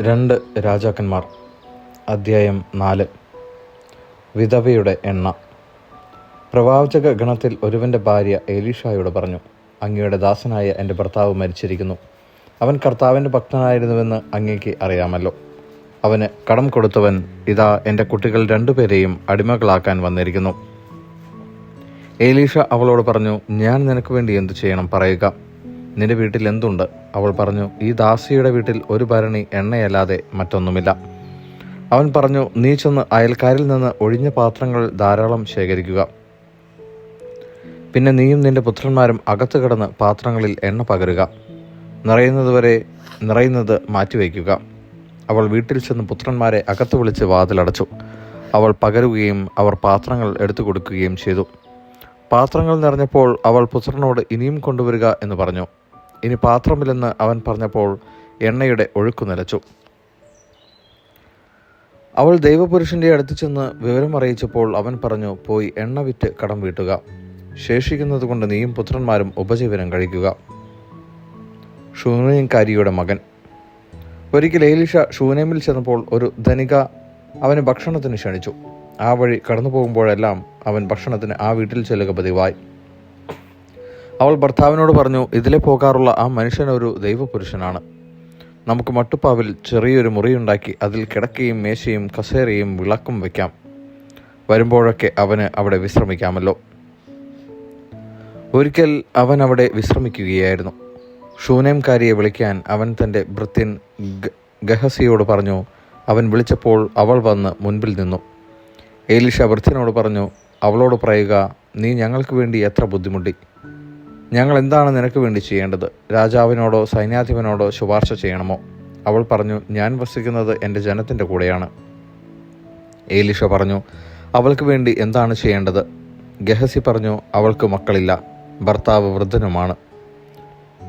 രണ്ട് രാജാക്കന്മാർ. അദ്ധ്യായം നാല്. വിധവയുടെ എണ്ണ. പ്രവാചക ഗണത്തിൽ ഒരുവന്റെ ഭാര്യ എലീഷായോട് പറഞ്ഞു അങ്ങയുടെ ദാസനായ എന്റെ ഭർത്താവ് മരിച്ചിരിക്കുന്നു. അവൻ കർത്താവിന്റെ ഭക്തനായിരുന്നുവെന്ന് അങ്ങേക്ക് അറിയാമല്ലോ. അവന് കടം കൊടുത്തവൻ ഇതാ എന്റെ കുട്ടികൾ രണ്ടുപേരെയും അടിമകളാക്കാൻ വന്നിരിക്കുന്നു. ഏലീഷ അവളോട് പറഞ്ഞു ഞാൻ നിനക്ക് വേണ്ടി എന്തു ചെയ്യണം പറയുക. നിന്റെ വീട്ടിൽ എന്തുണ്ട്? അവൾ പറഞ്ഞു ഈ ദാസിയുടെ വീട്ടിൽ ഒരു ഭരണി എണ്ണയല്ലാതെ മറ്റൊന്നുമില്ല. അവൻ പറഞ്ഞു നീ ചെന്ന് അയൽക്കാരിൽ നിന്ന് ഒഴിഞ്ഞ പാത്രങ്ങൾ ധാരാളം ശേഖരിക്കുക. പിന്നെ നീയും നിന്റെ പുത്രന്മാരും അകത്ത് കിടന്ന് പാത്രങ്ങളിൽ എണ്ണ പകരുക. നിറയുന്നതുവരെ നിറയുന്നത് മാറ്റിവെക്കുക അവൾ വീട്ടിൽ ചെന്ന് പുത്രന്മാരെ അകത്ത് വിളിച്ച് വാതിലടച്ചു. അവൾ പകരുകയും അവർ പാത്രങ്ങൾ എടുത്തു കൊടുക്കുകയും ചെയ്തു. പാത്രങ്ങൾ നിറഞ്ഞപ്പോൾ അവൾ പുത്രനോട് ഇനിയും കൊണ്ടുവരിക എന്ന് പറഞ്ഞു. ഇനി പാത്രമില്ലെന്ന് അവൻ പറഞ്ഞപ്പോൾ എണ്ണയുടെ ഒഴുക്കു നിലച്ചു. അവൾ ദൈവപുരുഷന്റെ അടുത്ത് ചെന്ന് വിവരം അറിയിച്ചപ്പോൾ അവൻ പറഞ്ഞു പോയി എണ്ണ വിറ്റ് കടം വീട്ടുക. ശേഷിക്കുന്നത് കൊണ്ട് നീയും പുത്രന്മാരും ഉപജീവനം കഴിക്കുക. ഷൂനയംകാരിയുടെ മകൻ. ഒരിക്കൽ ഏലിഷ ഷൂനേമിൽ ചെന്നപ്പോൾ ഒരു ധനിക അവന് ഭക്ഷണത്തിന് ക്ഷണിച്ചു. ആ വഴി കടന്നു പോകുമ്പോഴെല്ലാം അവൻ ഭക്ഷണത്തിന് ആ വീട്ടിൽ ചെല്ലുക പതിവായി. അവൾ ഭർത്താവിനോട് പറഞ്ഞു ഇതിലെ പോകാറുള്ള ആ മനുഷ്യൻ ഒരു ദൈവപുരുഷനാണ്. നമുക്ക് മട്ടുപ്പാവിൽ ചെറിയൊരു മുറിയുണ്ടാക്കി അതിൽ കിടക്കയും മേശയും കസേരയും വിളക്കും വയ്ക്കാം വരുമ്പോഴൊക്കെ അവന് അവിടെ വിശ്രമിക്കാമല്ലോ. ഒരിക്കൽ അവൻ അവിടെ വിശ്രമിക്കുകയായിരുന്നു. ഷൂനേംകാരിയെ വിളിക്കാൻ അവൻ തന്റെ ഭൃത്യൻ ഗഹസിയോട് പറഞ്ഞു അവൻ വിളിച്ചപ്പോൾ അവൾ വന്ന് മുൻപിൽ നിന്നു. ഏലിഷ ഭൃത്യനോട് പറഞ്ഞു അവളോട് പറയുക നീ ഞങ്ങൾക്ക് വേണ്ടി എത്ര ബുദ്ധിമുട്ടി. ഞങ്ങൾ എന്താണ് നിനക്ക് വേണ്ടി ചെയ്യേണ്ടത്? രാജാവിനോടോ സൈന്യാധിപനോടോ ശുപാർശ ചെയ്യണമോ? അവൾ പറഞ്ഞു ഞാൻ വസിക്കുന്നത് എന്റെ ജനത്തിന്റെ കൂടെയാണ്. ഏലിഷ പറഞ്ഞു അവൾക്ക് വേണ്ടി എന്താണ് ചെയ്യേണ്ടത്? ഗഹസി പറഞ്ഞു അവൾക്ക് മക്കളില്ല ഭർത്താവ് വൃദ്ധനുമാണ്.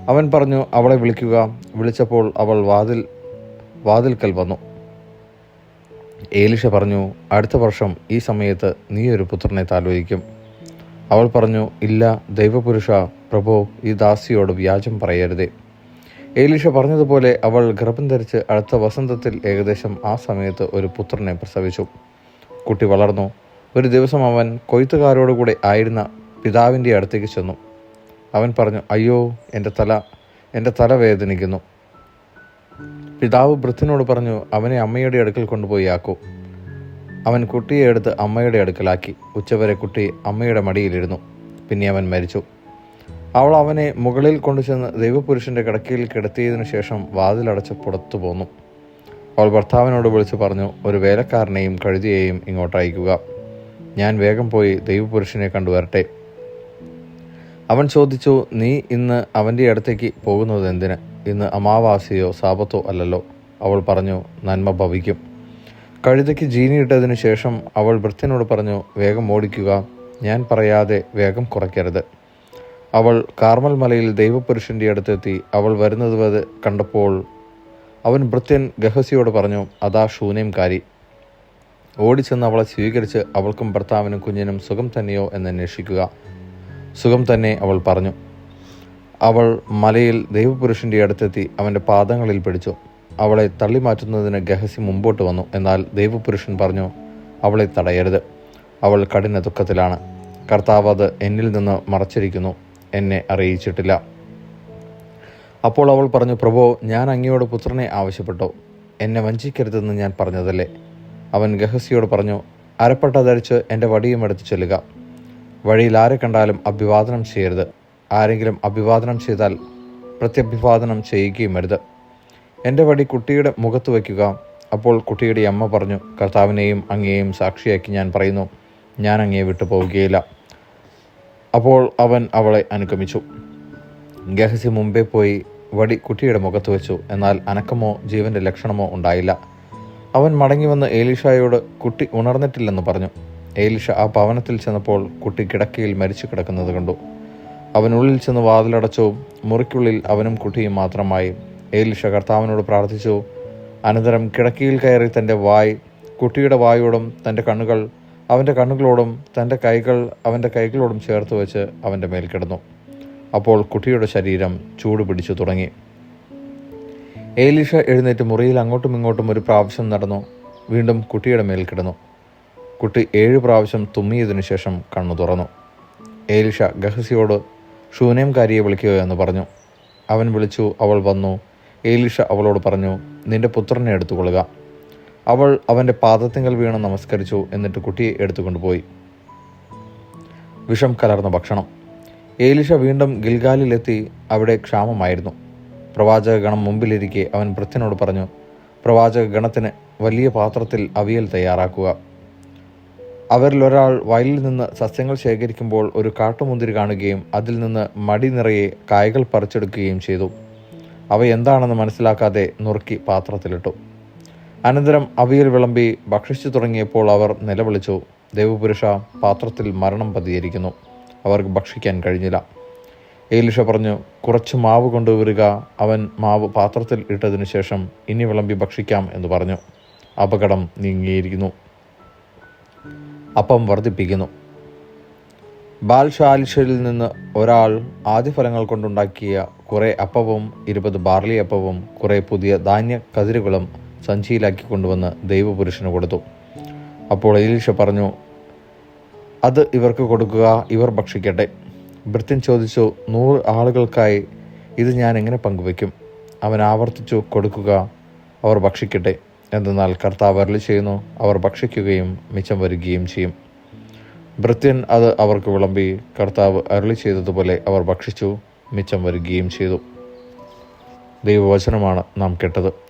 അവൻ പറഞ്ഞു അവളെ വിളിക്കുക. വിളിച്ചപ്പോൾ അവൾ വാതിൽ വാതിൽക്കൽ വന്നു. ഏലിഷ പറഞ്ഞു അടുത്ത വർഷം ഈ സമയത്ത് നീ ഒരു പുത്രനെ താലോചിക്കും അവൾ പറഞ്ഞു ഇല്ല ദൈവപുരുഷ പ്രഭോ ഈ ദാസിയോട് വ്യാജം പറയരുതേ. ഏലീഷ പറഞ്ഞതുപോലെ അവൾ ഗർഭം ധരിച്ച് അടുത്ത വസന്തത്തിൽ ഏകദേശം ആ സമയത്ത് ഒരു പുത്രനെ പ്രസവിച്ചു. കുട്ടി വളർന്നു. ഒരു ദിവസം അവൻ കൊയ്ത്തുകാരോടുകൂടെ ആയിരുന്ന പിതാവിന്റെ അടുത്തേക്ക് ചെന്നു. അവൻ പറഞ്ഞു അയ്യോ എന്റെ തല എന്റെ തല വേദനിക്കുന്നു. പിതാവ് വൃദ്ധനോട് പറഞ്ഞു അവനെ അമ്മയുടെ അടുക്കൽ കൊണ്ടുപോയി ആക്കൂ. അവൻ കുട്ടിയെ എടുത്ത് അമ്മയുടെ അടുക്കലാക്കി. ഉച്ചവരെ കുട്ടി അമ്മയുടെ മടിയിലിരുന്നു. പിന്നെ അവൻ മരിച്ചു. അവൾ അവനെ മുകളിൽ കൊണ്ടുചെന്ന് ദൈവപുരുഷന്റെ കിടക്കയിൽ കിടത്തിയതിനു ശേഷം വാതിലടച്ച് പുറത്തു പോന്നു. അവൾ ഭർത്താവിനോട് വിളിച്ചു പറഞ്ഞു ഒരു വേലക്കാരനെയും കഴുതിയെയും ഇങ്ങോട്ട് അയക്കുക. ഞാൻ വേഗം പോയി ദൈവപുരുഷനെ കണ്ടുവരട്ടെ അവൻ ചോദിച്ചു നീ ഇന്ന് അവന്റെ അടുത്തേക്ക് പോകുന്നത് എന്തിന്? ഇന്ന് അമാവാസിയോ സാപത്തോ അല്ലല്ലോ. അവൾ പറഞ്ഞു നന്മ ഭവിക്കും. കഴുതയ്ക്ക് ജീനിയിട്ടതിനു ശേഷം അവൾ വൃത്യനോട് പറഞ്ഞു വേഗം ഓടിക്കുക. ഞാൻ പറയാതെ വേഗം കുറയ്ക്കരുത്. അവൾ കാർമൽ മലയിൽ ദൈവപുരുഷന്റെ അടുത്തെത്തി അവൾ വരുന്നത് വരെ കണ്ടപ്പോൾ അവൻ വൃത്യൻ ഗഹസിയോട് പറഞ്ഞു അതാ ശൂന്യംകാരി ഓടിച്ചെന്ന് അവളെ സ്വീകരിച്ച് അവൾക്കും ഭർത്താവിനും കുഞ്ഞിനും സുഖം തന്നെയോ എന്ന് അന്വേഷിക്കുക. സുഖം തന്നെ അവൾ പറഞ്ഞു. അവൾ മലയിൽ ദൈവപുരുഷന്റെ അടുത്തെത്തി അവന്റെ പാദങ്ങളിൽ പിടിച്ചു. അവളെ തള്ളിമാറ്റുന്നതിന് ഗഹസി മുമ്പോട്ട് വന്നു. എന്നാൽ ദൈവപുരുഷൻ പറഞ്ഞു അവളെ തടയരുത്. അവൾ കഠിന ദുഃഖത്തിലാണ്. കർത്താവ് അത് എന്നിൽ നിന്ന് മറച്ചിരിക്കുന്നു. എന്നെ അറിയിച്ചിട്ടില്ല. അപ്പോൾ അവൾ പറഞ്ഞു പ്രഭോ ഞാൻ അങ്ങയോട് പുത്രനെ ആവശ്യപ്പെട്ടു. എന്നെ വഞ്ചിക്കരുതെന്ന് ഞാൻ പറഞ്ഞതല്ലേ? അവൻ ഗഹസിയോട് പറഞ്ഞു അരപ്പട്ട ധരിച്ച് എന്റെ വടിയും എടുത്ത് ചെല്ലുക. വഴിയിൽ ആരെ കണ്ടാലും അഭിവാദനം ചെയ്യരുത്. ആരെങ്കിലും അഭിവാദനം ചെയ്താൽ പ്രത്യഭിവാദനം ചെയ്യുകയും അരുത്. എന്റെ വടി കുട്ടിയുടെ മുഖത്ത് വയ്ക്കുക. അപ്പോൾ കുട്ടിയുടെ അമ്മ പറഞ്ഞു കർത്താവിനെയും അങ്ങയെയും സാക്ഷിയാക്കി ഞാൻ പറയുന്നു ഞാൻ അങ്ങയെ വിട്ടു പോവുകയില്ല. അപ്പോൾ അവൻ അവളെ അനുഗമിച്ചു. ഗഹസി മുമ്പേ പോയി വടി കുട്ടിയുടെ മുഖത്ത് വെച്ചു. എന്നാൽ അനക്കമോ ജീവന്റെ ലക്ഷണമോ ഉണ്ടായില്ല. അവൻ മടങ്ങി വന്ന് ഏലിഷായോട് കുട്ടി ഉണർന്നിട്ടില്ലെന്ന് പറഞ്ഞു. ഏലിഷ ആ ഭവനത്തിൽ ചെന്നപ്പോൾ കുട്ടി കിടക്കയിൽ മരിച്ചു കിടക്കുന്നത് കണ്ടു. അവൻ ഉള്ളിൽ ചെന്ന് വാതിലടച്ചു മുറിക്കുള്ളിൽ അവനും കുട്ടിയും മാത്രമായി. ഏലിഷ കർത്താവിനോട് പ്രാർത്ഥിച്ചു. അനന്തരം കിടക്കിയിൽ കയറി തന്റെ വായ് കുട്ടിയുടെ വായോടും തന്റെ കണ്ണുകൾ അവന്റെ കണ്ണുകളോടും തന്റെ കൈകൾ അവന്റെ കൈകളോടും ചേർത്ത് വെച്ച് അവന്റെ മേൽ കിടന്നു. അപ്പോൾ കുട്ടിയുടെ ശരീരം ചൂട് പിടിച്ചു തുടങ്ങി. ഏലിഷ എഴുന്നേറ്റ് മുറിയിൽ അങ്ങോട്ടും ഇങ്ങോട്ടും ഒരു പ്രാവശ്യം നടന്നു. വീണ്ടും കുട്ടിയുടെ മേൽ കിടന്നു. കുട്ടി ഏഴ് പ്രാവശ്യം തുമ്മിയതിനു ശേഷം കണ്ണു തുറന്നു. ഏലിഷ ഗഹസിയോട് ഷൂനേംകാരിയെ വിളിക്കുക എന്ന് പറഞ്ഞു. അവൻ വിളിച്ചു അവൾ വന്നു ഏലിഷ അവളോട് പറഞ്ഞു നിന്റെ പുത്രനെ എടുത്തുകൊള്ളുക. അവൾ അവന്റെ പാദത്തിങ്കൽ വീണ് നമസ്കരിച്ചു എന്നിട്ട് കുട്ടിയെ എടുത്തുകൊണ്ടുപോയി വിഷം കലർന്ന ഭക്ഷണം. ഏലിഷ വീണ്ടും ഗിൽഗാലിലെത്തി അവിടെ ക്ഷാമമായിരുന്നു. പ്രവാചക ഗണം മുമ്പിലിരിക്കെ അവൻ ഭൃത്യനോട് പറഞ്ഞു പ്രവാചക ഗണത്തിന് വലിയ പാത്രത്തിൽ അവിയൽ തയ്യാറാക്കുക. അവരിലൊരാൾ വയലിൽ നിന്ന് സസ്യങ്ങൾ ശേഖരിക്കുമ്പോൾ ഒരു കാട്ടുമുന്തിരി കാണുകയും അതിൽ നിന്ന് മടി നിറയെ കായകൾ പറിച്ചെടുക്കുകയും ചെയ്തു. അവ എന്താണെന്ന് മനസ്സിലാക്കാതെ നുറുക്കി പാത്രത്തിലിട്ടു. അനന്തരം അവിയൽ വിളമ്പി ഭക്ഷിച്ചു തുടങ്ങിയപ്പോൾ അവർ നിലവിളിച്ചു ദേവപുരുഷ പാത്രത്തിൽ മരണം പതിയിരിക്കുന്നു. അവർക്ക് ഭക്ഷിക്കാൻ കഴിഞ്ഞില്ല. ഏലിഷ പറഞ്ഞു കുറച്ച് മാവ് കൊണ്ടുവരിക. അവൻ മാവ് പാത്രത്തിൽ ഇട്ടതിനു ശേഷം ഇനി വിളമ്പി ഭക്ഷിക്കാം എന്ന് പറഞ്ഞു. അപകടം നീങ്ങിയിരിക്കുന്നു. അപ്പം വർദ്ധിപ്പിക്കുന്നു. ബാൽഷാലിഷയിൽ നിന്ന് ഒരാൾ ആദ്യഫലങ്ങൾ കൊണ്ടുണ്ടാക്കിയ കുറേ അപ്പവും ഇരുപത് ബാർലി അപ്പവും കുറേ പുതിയ ധാന്യ കതിരുകളും സഞ്ചിയിലാക്കി കൊണ്ടുവന്ന് ദൈവപുരുഷന് കൊടുത്തു. അപ്പോൾ എലീഷ പറഞ്ഞു അത് ഇവർക്ക് കൊടുക്കുക ഇവർ ഭക്ഷിക്കട്ടെ. ഭൃത്യൻ ചോദിച്ചു നൂറ് ആളുകൾക്കായി ഇത് ഞാൻ എങ്ങനെ പങ്കുവയ്ക്കും? അവൻ ആവർത്തിച്ചു കൊടുക്കുക അവർ ഭക്ഷിക്കട്ടെ. എന്തെന്നാൽ കർത്താവ് അരളി ചെയ്യുന്നു അവർ ഭക്ഷിക്കുകയും മിച്ചം വരികയും ചെയ്യും. ഭൃത്യൻ അത് അവർക്ക് വിളമ്പി കർത്താവ് അരളി ചെയ്തതുപോലെ അവർ ഭക്ഷിച്ചു മിച്ചം വരികയും ചെയ്തു. ദൈവവചനമാണ് നാം കേട്ടത്.